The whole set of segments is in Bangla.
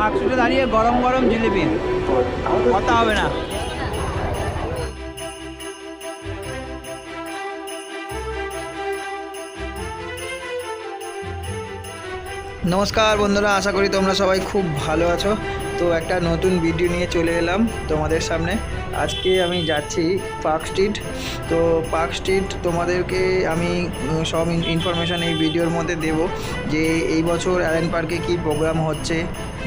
পাঁচশোটা দাঁড়িয়ে গরম গরম জিলিপি। কথা হবে না। নমস্কার বন্ধুরা, আশা করি তোমরা সবাই খুব ভালো আছো। তো একটা নতুন ভিডিও নিয়ে চলে এলাম তোমাদের সামনে। আজকে আমি যাচ্ছি পার্ক স্ট্রিট তো পার্ক স্ট্রিট তোমাদেরকে আমি সব ইনফরমেশান এই ভিডিওর মধ্যে দেব যে এই বছর অ্যালেন পার্কে কি প্রোগ্রাম হচ্ছে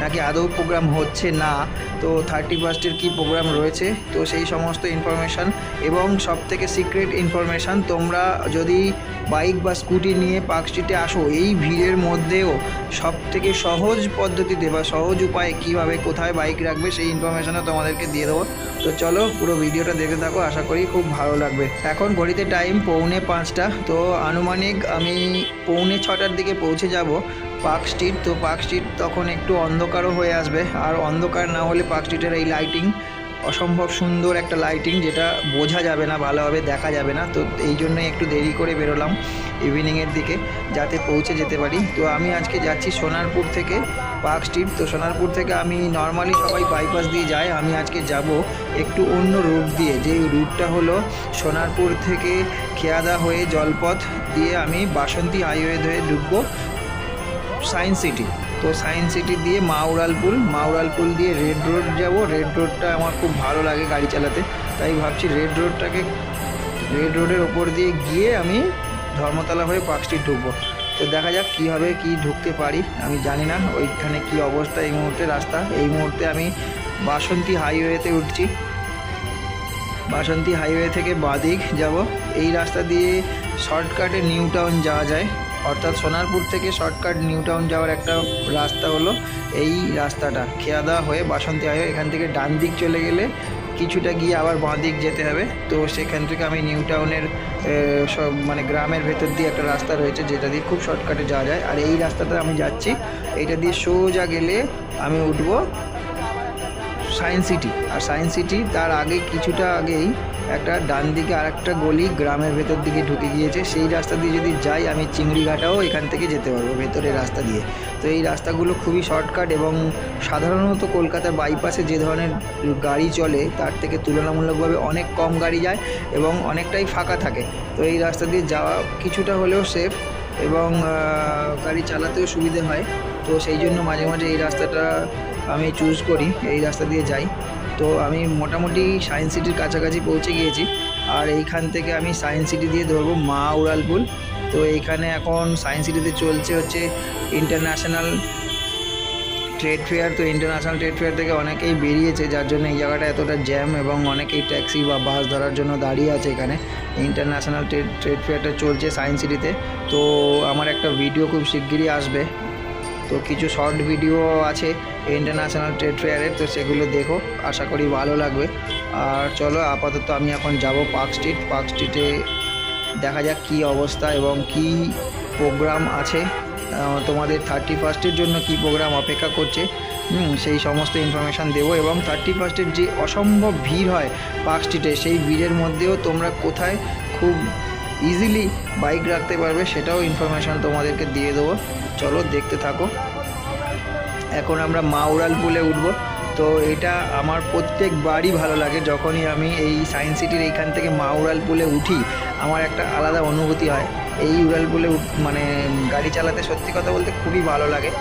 নাকি আদৌ প্রোগ্রাম হচ্ছে না? তো থার্টি ফার্স্টের কী প্রোগ্রাম রয়েছে? তো সেই সমস্ত ইনফরমেশান এবং সব থেকে সিক্রেট ইনফরমেশান তোমরা যদি বাইক বা স্কুটি নিয়ে পার্ক স্ট্রিটে আসো, এই ভিড়ের মধ্যেও সব থেকে সহজ পদ্ধতিতে বা সহজ উপায়ে কীভাবে কোথায় বাইক রাখবে সেই ইনফরমেশনও তোমাদেরকে দিয়ে দেবো। তো চলো পুরো ভিডিওটা দেখতে থাকো, আশা করি খুব ভালো লাগবে। এখন ঘড়িতে টাইম পৌনে পাঁচটা, তো আনুমানিক আমি পৌনে ছটার দিকে পৌঁছে যাব। পার্ক স্ট্রিট, তো পার্ক স্ট্রিট তখন একটু অন্ধকারও হয়ে আসবে। আর অন্ধকার না হলে পার্ক স্ট্রিটের এই লাইটিং অসম্ভব সুন্দর একটা লাইটিং যেটা বোঝা যাবে না, ভালোভাবে দেখা যাবে না। তো এই জন্যই একটু দেরি করে বেরোলাম ইভিনিংয়ের দিকে, যাতে পৌঁছে যেতে পারি। তো আমি আজকে যাচ্ছি সোনারপুর থেকে পার্ক স্ট্রিট। তো সোনারপুর থেকে আমি নর্মালি সবাই বাইপাস দিয়ে যাই। আমি আজকে যাব একটু অন্য রুট দিয়ে। যে রুটটা হলো সোনারপুর থেকে খেয়াদা হয়ে জলপথ দিয়ে আমি বাসন্তী হাইওয়ে ধরে ঢুকবো। সায়েন্স সিটি তো সায়েন্স সিটি দিয়ে মাউরালপুল মাউরালপুল দিয়ে রেড রোড যাব। রেড রোডটা আমার খুব ভালো লাগে গাড়ি চালাতে। তাই ভাবছি রেড রোডটাকে রেড রোডের ওপর দিয়ে গিয়ে আমি ধর্মতলা হয়ে পার্ক স্ট্রিট ঢুকবো। তো দেখা যাক কীভাবে কি ঢুকতে পারি। আমি জানি না ওইখানে কি অবস্থা এই মুহূর্তে রাস্তা। এই মুহূর্তে আমি বাসন্তী হাইওয়েতে উঠছি। বাসন্তী হাইওয়ে থেকে বাদিক যাব। এই রাস্তা দিয়ে শর্টকাটে নিউ টাউন যাওয়া যায়। অর্থাৎ সোনারপুর থেকে শর্টকাট নিউ টাউন যাওয়ার একটা রাস্তা হলো এই রাস্তাটা। খেয়াদা হয়ে, বাসন্তী হাইওয়ে, এখান থেকে ডান দিক চলে গেলে কিছুটা গিয়ে আবার বাঁ দিক যেতে হবে। তো সেখান থেকে আমি নিউ টাউনের সব মানে গ্রামের ভেতর দিয়ে একটা রাস্তা রয়েছে যেটা দিয়ে খুব শর্টকাটে যাওয়া যায়। আর এই রাস্তাটা আমি যাচ্ছি এইটা দিয়ে সোজা গেলে আমি উঠবো সায়েন্স সিটি। আর সায়েন্স সিটি তার আগে কিছুটা আগেই একটা ডান দিকে আর একটা গলি গ্রামের ভেতর দিকে ঢুকে গিয়েছে। সেই রাস্তা দিয়ে যদি যাই, আমি চিংড়িঘাটাও এখান থেকে যেতে পারব ভেতরের রাস্তা দিয়ে। তো এই রাস্তাগুলো খুবই শর্টকাট এবং সাধারণত কলকাতার বাইপাসে যে ধরনের গাড়ি চলে, তার থেকে তুলনামূলকভাবে অনেক কম গাড়ি যায় এবং অনেকটাই ফাঁকা থাকে। তো এই রাস্তা দিয়ে যাওয়া কিছুটা হলেও সেফ এবং গাড়ি চালাতেও সুবিধে হয়। তো সেই জন্য মাঝে মাঝে এই রাস্তাটা আমি চুজ করি, এই রাস্তা দিয়ে যাই। তো আমি মোটামুটি সায়েন্স সিটির কাছাকাছি পৌঁছে গিয়েছি। আর এইখান থেকে আমি সায়েন্স সিটি দিয়ে ধরবো মা উড়ালপুল তো এইখানে এখন সায়েন্স সিটিতে চলছে হচ্ছে ইন্টারন্যাশনাল ট্রেড ফেয়ার তো ইন্টারন্যাশনাল ট্রেড ফেয়ার থেকে অনেকেই বেরিয়েছে, যার জন্য এই জায়গাটা এতটা জ্যাম এবং অনেকেই ট্যাক্সি বা বাস ধরার জন্য দাঁড়িয়ে আছে এখানে। ইন্টারন্যাশনাল ট্রেড ট্রেড ফেয়ারটা চলছে সায়েন্স সিটিতে তো। আমার একটা ভিডিও খুব শিগগিরই আসবে। তো কিছু শর্ট ভিডিও আছে ইন্টারন্যাশনাল ট্রেড ফেয়ারের তো সেগুলো দেখো। আশা করি ভালো লাগবে। আর চলো, আপাতত আমি এখন যাব পার্ক স্ট্রিট। পার্ক স্ট্রিটে দেখা যাক কী অবস্থা এবং কি প্রোগ্রাম আছে। তোমাদের থার্টি ফার্স্টের জন্য কি প্রোগ্রাম অপেক্ষা করছে। সেই সমস্ত ইনফরমেশান দেবো এবং থার্টি ফার্স্টের যে অসম্ভব ভিড় হয় পার্ক স্ট্রিটে, সেই ভিড়ের মধ্যেও তোমরা কোথায় খুব ইজিলি বাইক রাখতে পারবে সেটাও ইনফরমেশান তোমাদেরকে দিয়ে দেবো। চলো, দেখতে থাকো। এখন আমরা মাউরাল পুলে উঠবো। তো এটা আমার প্রত্যেকবারই ভালো লাগে যখনই আমি এই সায়েন্স সিটির এইখান থেকে মাউরাল পুলে উঠি, আমার একটা আলাদা অনুভূতি হয়। এই উড়াল পুলে মানে গাড়ি চালাতে সত্যি কথা বলতে খুবই ভালো লাগে।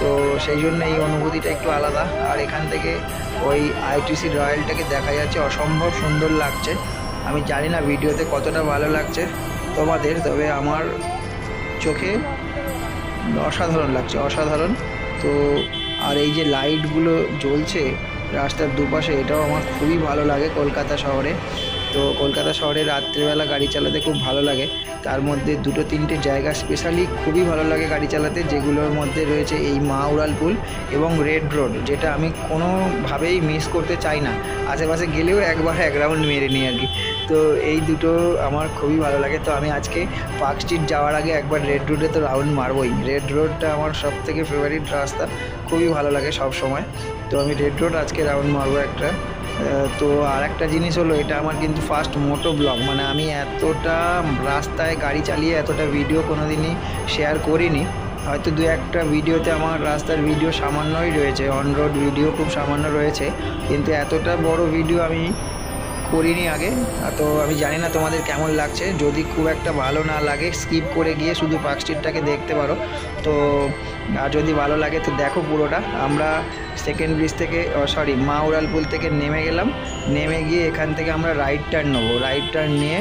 তো সেই জন্য এই অনুভূতিটা একটু আলাদা। আর এখান থেকে ওই আইটিসি রয়্যালটাকে দেখা যাচ্ছে অসম্ভব সুন্দর লাগছে। আমি জানি না ভিডিওতে কতটা ভালো লাগছে তোমাদের, তবে আমার চোখে অসাধারণ লাগছে, অসাধারণ। তো আর এই যে লাইটগুলো জ্বলছে রাস্তার দুপাশে, এটাও আমার খুবই ভালো লাগে কলকাতা শহরে। তো কলকাতা শহরে রাত্রিবেলা গাড়ি চালাতে খুব ভালো লাগে। তার মধ্যে দুটো তিনটে জায়গা স্পেশালি খুবই ভালো লাগে গাড়ি চালাতে, যেগুলোর মধ্যে রয়েছে এই মা উড়ালপুল এবং রেড রোড যেটা আমি কোনোভাবেই মিস করতে চাই না। আশেপাশে গেলেও একবার এক রাউন্ড মেরে নিই আর কি। তো এই দুটো আমার খুবই ভালো লাগে। তো আমি আজকে পার্ক স্ট্রিট যাওয়ার আগে একবার রেড রোডে তো রাউন্ড মারবই। রেড রোডটা আমার সব থেকে ফেভারিট রাস্তা। খুবই ভালো লাগে সব সময় তো আমি রেড রোড আজকে রাউন্ড মারবো একটা। তো আর একটা জিনিস হলো, এটা আমার কিন্তু ফার্স্ট মোটো ব্লগ মানে আমি এতটা রাস্তায় গাড়ি চালিয়ে এতটা ভিডিও কোনো দিনই শেয়ার করিনি। হয়তো দু একটা ভিডিওতে আমার রাস্তার ভিডিও সামান্যই রয়েছে। অন রোড ভিডিও খুব সামান্য রয়েছে। কিন্তু এতটা বড় ভিডিও আমি করিনি আগে তো আমি জানি না তোমাদের কেমন লাগছে। যদি খুব একটা ভালো না লাগে স্কিপ করে গিয়ে শুধু পার্ক স্ট্রিটটাকে দেখতে পারো। তো, আর যদি ভালো লাগে তো দেখো পুরোটা। আমরা সেকেন্ড ব্রিজ থেকে সরি মা উড়ালপুল থেকে নেমে গেলাম। নেমে গিয়ে এখান থেকে আমরা রাইট টার্ন নেব। রাইট টার্ন নিয়ে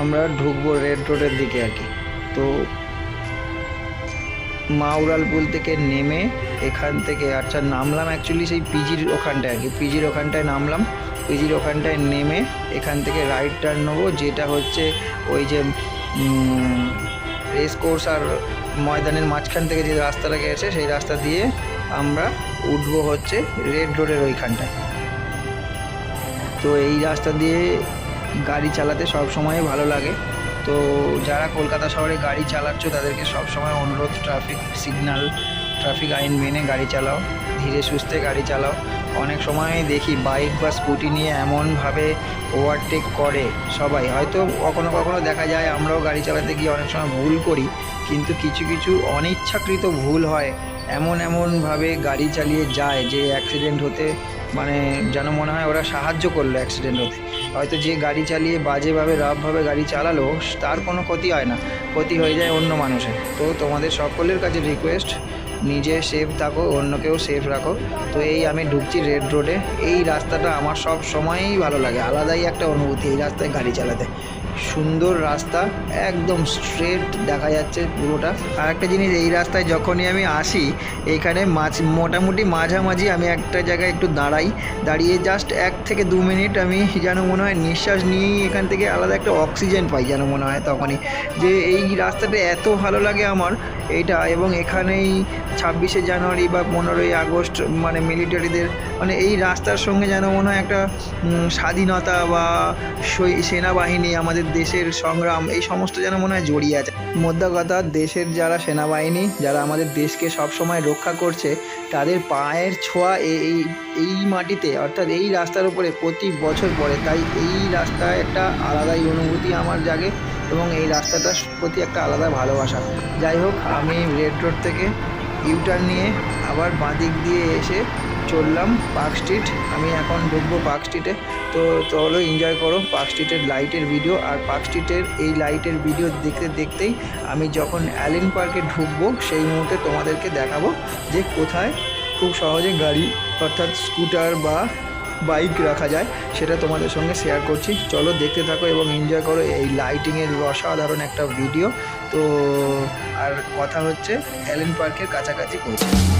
আমরা ঢুকবো রেড রোডের দিকে আর কি। তো মা উড়ালপুল থেকে নেমে এখান থেকে আচ্ছা নামলাম অ্যাকচুয়ালি সেই পিজির ওখানটায় আর কি। পিজির ওখানটায় নামলাম। পিজির ওখানটায় নেমে এখান থেকে রাইট টার্ন নেব, যেটা হচ্ছে ওই যে রেস কোর্স আর ময়দানের মাঝখান থেকে যে রাস্তাটা গেছে, সেই রাস্তা দিয়ে আমরা উঠবো হচ্ছে রেড রোডের ওইখানটায়। তো এই রাস্তা দিয়ে গাড়ি চালাতে সব সময় ভালো লাগে। তো যারা কলকাতা শহরে গাড়ি চালাচ্ছ, তাদেরকে সবসময় অনুরোধ ট্রাফিক সিগন্যাল ট্রাফিক আইন মেনে গাড়ি চালাও, ধীরে সুস্থে গাড়ি চালাও। অনেক সময় দেখি বাইক বা স্কুটি নিয়ে এমনভাবে ওভারটেক করে সবাই। হয়তো কখনো কখনো দেখা যায় আমরাও গাড়ি চালাতে গিয়ে অনেক সময় ভুল করি, কিন্তু কিছু কিছু অনিচ্ছাকৃত ভুল হয়। এমন এমনভাবে গাড়ি চালিয়ে যায় যে অ্যাক্সিডেন্ট হতে মানে যেন মনে হয় ওরা সাহায্য করল অ্যাক্সিডেন্ট হতে। হয়তো যে গাড়ি চালিয়ে বাজেভাবে, রাফভাবে গাড়ি চালালো, তার কোনো ক্ষতি হয় না। ক্ষতি হয়ে যায় অন্য মানুষের। তো তোমাদের সকলের কাছে রিকোয়েস্ট নিজে সেফ থাকো, অন্যকেও সেফ রাখো। তো এই আমি ঢুকছি রেড রোডে এই রাস্তাটা আমার সব সময়ই ভালো লাগে। আলাদাই একটা অনুভূতি এই রাস্তায় গাড়ি চালাতে। সুন্দর রাস্তা, একদম স্ট্রেট দেখা যাচ্ছে পুরোটা। আর একটা জিনিস, এই রাস্তায় যখনই আমি আসি, এখানে মাঝ, মোটামুটি মাঝামাঝি আমি একটা জায়গায় একটু দাঁড়াই। দাঁড়িয়ে জাস্ট এক থেকে দু মিনিট আমি যেন মনে হয় নিঃশ্বাস নিয়েই এখান থেকে আলাদা একটা অক্সিজেন পাই যেন মনে হয় তখনই। যে এই রাস্তাটা এত ভালো লাগে আমার এইটা এবং এখানেই ছাব্বিশে জানুয়ারি বা পনেরোই আগস্ট মানে মিলিটারিদের মানে এই রাস্তার সঙ্গে যেন মনে হয় একটা স্বাধীনতা বা সেনাবাহিনী আমাদের দেশের সংগ্রাম, এই সমস্ত যেন মনে হয় জড়িয়ে আছে। মোদ্দা কথা, দেশের যারা সেনাবাহিনী, যারা আমাদের দেশকে সবসময় রক্ষা করছে, তাদের পায়ের ছোঁয়া এই এই মাটিতে, অর্থাৎ এই রাস্তার উপরে প্রতি বছর পড়ে। তাই এই রাস্তায় একটা আলাদাই অনুভূতি আমার জাগে এবং এই রাস্তাটার প্রতি একটা আলাদা ভালোবাসা। যাই হোক, আমি রেড রোড থেকে ইউটার্ন নিয়ে আবার বাঁদিক দিয়ে এসে চললাম পার্ক স্ট্রিট। আমি এখন ঢুকবো পার্ক স্ট্রিটে। তো চলো এনজয় করো পার্ক স্ট্রিটের লাইটের ভিডিও আর পার্ক স্ট্রিটের এই লাইটের ভিডিও দেখতে দেখতেই আমি যখন অ্যালেন পার্কে ঢুকবো, সেই মুহূর্তে তোমাদেরকে দেখাবো যে কোথায় খুব সহজে গাড়ি অর্থাৎ স্কুটার বা বাইক রাখা যায়, সেটা তোমাদের সঙ্গে শেয়ার করছি। চলো দেখতে থাকো এবং এনজয় করো এই লাইটিংয়ের অসাধারণ একটা ভিডিও তো, আর কথা হচ্ছে অ্যালেন পার্কের কাছাকাছি পৌঁছে।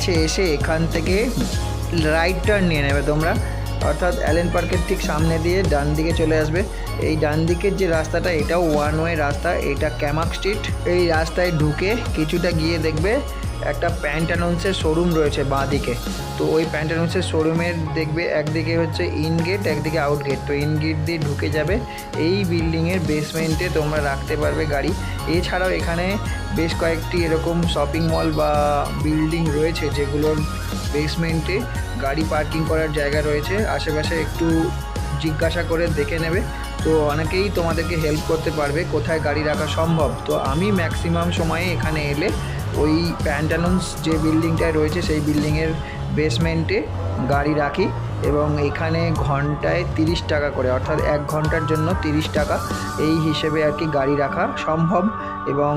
কাছে এসে এখান থেকে রাইট টার্ন নিয়ে নেবে তোমরা। অর্থাৎ অ্যালেন পার্কের ঠিক সামনে দিয়ে ডান দিকে চলে আসবে। এই ডান দিকের যে রাস্তাটা, এটাও ওয়ান ওয়ে রাস্তা। এটা ক্যামাক স্ট্রিট এই রাস্তায় ঢুকে কিছুটা গিয়ে দেখবে একটা প্যান্টানন্সের শোরুম রয়েছে বাঁ দিকে তো ওই প্যান্টানন্সের শোরুমের দেখবে একদিকে হচ্ছে ইন গেট একদিকে আউট গেট তো ইন গেট দিয়ে ঢুকে যাবে। এই বিল্ডিংয়ের বেসমেন্টে তোমরা রাখতে পারবে গাড়ি। এছাড়াও এখানে বেশ কয়েকটি এরকম শপিং মল বা বিল্ডিং রয়েছে যেগুলোর বেসমেন্টে গাড়ি পার্কিং করার জায়গা রয়েছে। আশেপাশে একটু জিজ্ঞাসা করে দেখে নেবে। তো অনেকেই তোমাদেরকে হেল্প করতে পারবে কোথায় গাড়ি রাখা সম্ভব। তো আমি ম্যাক্সিমাম সময়ে এখানে এলে ওই প্যান্টানন্স যে বিল্ডিংটায় রয়েছে সেই বিল্ডিংয়ের বেসমেন্টে গাড়ি রাখি। এবং এখানে ঘন্টায় তিরিশ টাকা করে, অর্থাৎ এক ঘণ্টার জন্য তিরিশ টাকা এই হিসেবে আর কি গাড়ি রাখা সম্ভব। এবং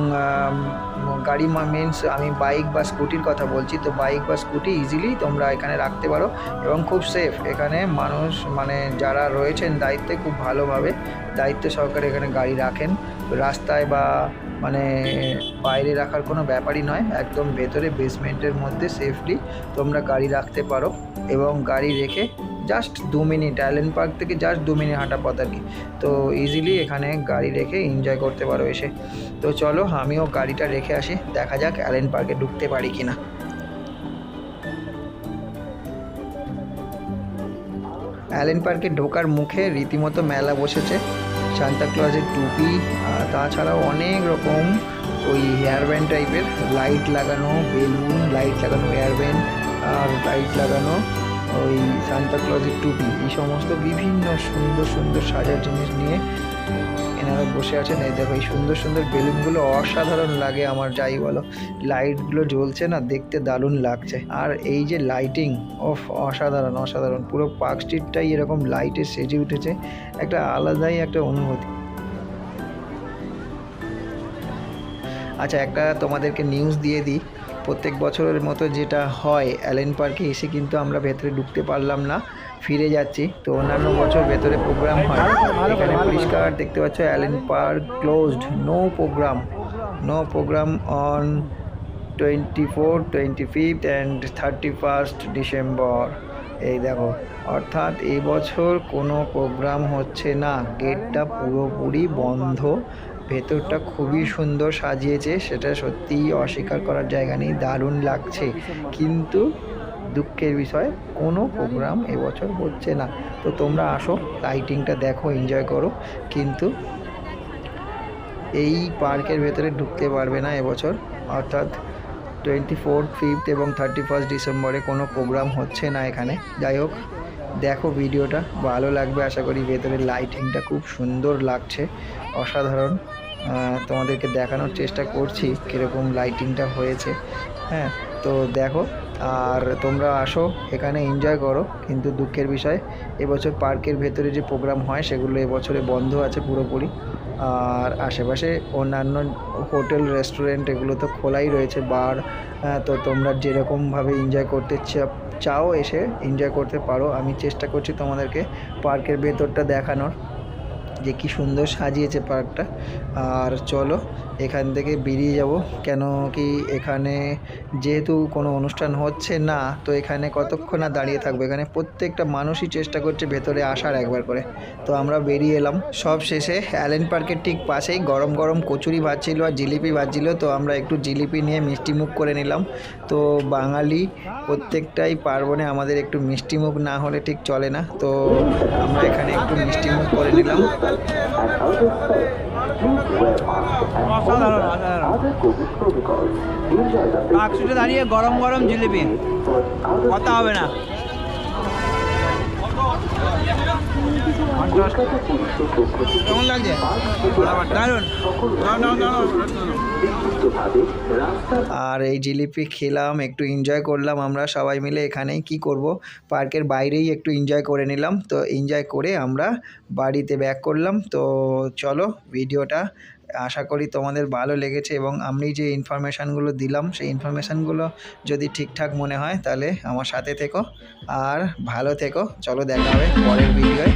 গাড়ি মিনস আমি বাইক বা স্কুটির কথা বলছি, তো বাইক বা স্কুটি ইজিলি তোমরা এখানে রাখতে পারো এবং খুব সেফ এখানে মানুষ মানে যারা রয়েছেন দায়িত্বে খুব ভালোভাবে দায়িত্ব সহকারে এখানে গাড়ি রাখেন। রাস্তায় বা মানে বাইরে রাখার কোনো ব্যাপারই নয়, একদম ভেতরে বেসমেন্টের মধ্যে সেফলি তোমরা গাড়ি রাখতে পারো। এবং গাড়ি রেখে জাস্ট দু মিনিট আইল্যান্ড পার্ক থেকে জাস্ট দু মিনিট হাঁটা পথ আর কি। তো ইজিলি এখানে গাড়ি রেখে এনজয় করতে পারো এসে। তো চলো আমিও গাড়িটা রেখে আসি, দেখা যাক অ্যালেন পার্কে ঢুকতে পারি কি না অ্যালেন পার্কে ঢোকার মুখে রীতিমতো মেলা বসেছে সান্তা ক্লজের টুপি তাছাড়াও অনেক রকম ওই হেয়ার ব্যান্ড টাইপের লাইট লাগানো, বেলুন লাইট লাগানো হেয়ার ব্যান্ড আর লাইট লাগানো, ওই সান্তা ক্লজের টুপি, এই সমস্ত বিভিন্ন সুন্দর সুন্দর সাজার জিনিস নিয়ে এনারা বসে আছেন। এই দেখো, এই সুন্দর সুন্দর বেলুনগুলো অসাধারণ লাগে আমার, যাই বলো। লাইটগুলো জ্বলছে না, দেখতে দারুণ লাগছে। আর এই যে লাইটিং অফ অসাধারণ অসাধারণ। পুরো পার্ক স্ট্রিটটাই এরকম লাইটে সেজে উঠেছে। একটা আলাদাই একটা অনুভূতি। আচ্ছা একটা তোমাদেরকে নিউজ দিয়ে দিই। প্রত্যেক বছরের মতো যেটা হয় অ্যালেন পার্কে এসে কিন্তু আমরা ভেতরে ঢুকতে পারলাম না ফিরে যাচ্ছি। তো অন্যান্য বছর ভেতরে প্রোগ্রাম হয়। এখানে পরিষ্কার দেখতে পাচ্ছ Allen Park closed no programme no programme on twenty four twenty fifth and thirty first December এই দেখো অর্থাৎ এই বছর কোনো প্রোগ্রাম হচ্ছে না। গেটটা পুরোপুরি বন্ধ। ভেতরটা খুবই সুন্দর সাজিয়েছে, সেটা সত্যিই অস্বীকার করার জায়গা নেই, দারুণ লাগছে। কিন্তু দুঃখের বিষয়, কোনো প্রোগ্রাম এবছর হচ্ছে না। তো তোমরা আসো লাইটিংটা দেখো এনজয় করো। কিন্তু এই পার্কের ভেতরে ঢুকতে পারবে না এবছর। অর্থাৎ টোয়েন্টি ফোর্থ ফিফথ এবং থার্টি ফার্স্ট ডিসেম্বরে কোনো প্রোগ্রাম হচ্ছে না এখানে। যাই হোক দেখো ভিডিওটা, ভালো লাগবে, আশা করি ভেতরের লাইটিংটা খুব সুন্দর লাগছে, অসাধারণ। তোমাদেরকে দেখানোর চেষ্টা করছি কীরকম লাইটিংটা হয়েছে। হ্যাঁ তো দেখো, আর তোমরা আসো, এখানে এনজয় করো, কিন্তু দুঃখের বিষয়, এবছর পার্কের ভেতরে যে প্রোগ্রাম হয়, সেগুলো এবছরে বন্ধ আছে পুরোপুরি। আর আশেপাশে অন্যান্য হোটেল রেস্টুরেন্ট এগুলো তো খোলাই রয়েছে বার তো তোমরা যেরকমভাবে এনজয় করতে চাও এসে এনজয় করতে পারো। আমি চেষ্টা করছি তোমাদেরকে পার্কের ভেতরটা দেখানোর। যে কি সুন্দর সাজিয়েছে পার্কটা। আর চলো, এখান থেকে বেরিয়ে যাব। কেন কি এখানে যেহেতু কোনো অনুষ্ঠান হচ্ছে না, তো এখানে কতক্ষণ আর দাঁড়িয়ে থাকব? এখানে প্রত্যেকটা মানুষই চেষ্টা করছে ভেতরে আসার একবার করে। তো আমরা বেরিয়ে এলাম। সব শেষে অ্যালেন পার্কের ঠিক পাশেই গরম গরম কচুরি ভাজছিল আর জিলিপি ভাজছিল। তো আমরা একটু জিলিপি নিয়ে মিষ্টি মুখ করে নিলাম। তো বাঙালি প্রত্যেকটাই পার্বণে আমাদের একটু মিষ্টি মুখ না হলে ঠিক চলে না। তো আমরা এখানে একটু মিষ্টি মুখ করে নিলাম। অসাধারণ অসাধারণ পাকসুটে দাঁড়িয়ে গরম গরম জিলিপি। কথা হবে না। কেমন লাগছে? দারুণ দারুণ নাও। আর এই জিলিপি খেলাম, একটু এনজয় করলাম আমরা সবাই মিলে এখানেই। কি করব? পার্কের বাইরেই একটু এনজয় করে নিলাম। তো এনজয় করে আমরা বাড়িতে ব্যাক করলাম। তো চলো ভিডিওটা আশা করি তোমাদের ভালো লেগেছে এবং আমি যে ইনফরমেশানগুলো দিলাম, সেই ইনফরমেশানগুলো যদি ঠিকঠাক মনে হয় তাহলে আমার সাথে থেকো। আর ভালো থেকো। চলো দেখা হবে পরের ভিডিওয়